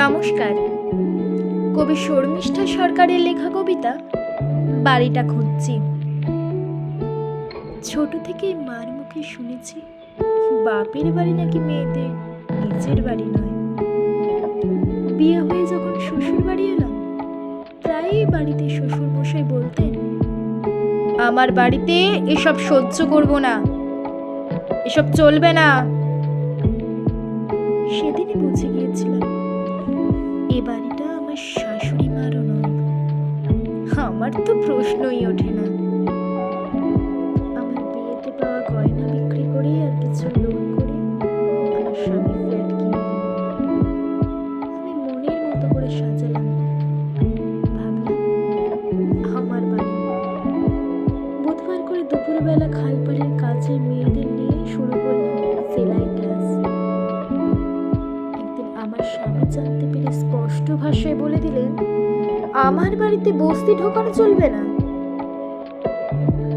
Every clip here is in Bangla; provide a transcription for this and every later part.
নমস্কার। কবি শর্মিষ্ঠা সরকারের লেখা কবিতা, বাড়িটা খুঁজছি। ছোট থেকে মার মুখে শুনেছি, বাপের বাড়ি নাকি মেয়েদের, নিজের বাড়ি নয়। বিয়ে হয়ে যখন শ্বশুর বাড়ি এলাম, প্রায়ই বাড়িতে শ্বশুর মশাই বলতেন, আমার বাড়িতে এসব সহ্য করব না, এসব চলবে না। সেদিনই বুঝে গিয়েছিলাম শাশুড়ি নয় আমার তো প্রশ্নই ওঠে না। আমার বিয়েতে পাওয়া গয়না বিক্রি করে আর কিছু লোন করে আমার স্বামী ফ্ল্যাট কিনে আমি মনের মতো করে সাজালাম। ভাবলাম, আমার বাড়ি। বুধবার করে দুপুরবেলা খালপাড়ের কাজের মেয়েদের নিয়ে জানতে পেরে স্পষ্ট ভাষায় বলে দিলেন, আমার বাড়িতে বস্তি ঢোকানো চলবে না।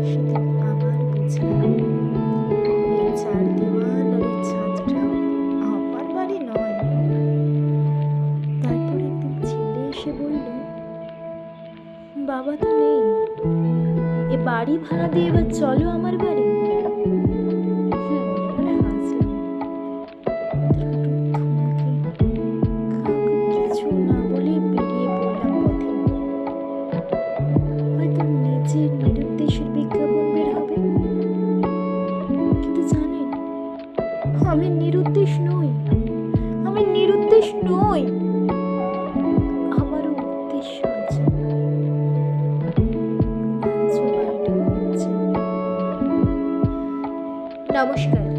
সেদিন চার আমার বাড়ি নয়। তারপর একদিন এসে বলল, বাবা তো নেই। এ বাড়ি ভাড়া দিয়ে এবার চলো আমার বাড়ি। আমি নিরুদ্দেশ নই। আমি নিরুদ্দেশ নই। আমারও উদ্দেশ্য আছে। নমস্কার।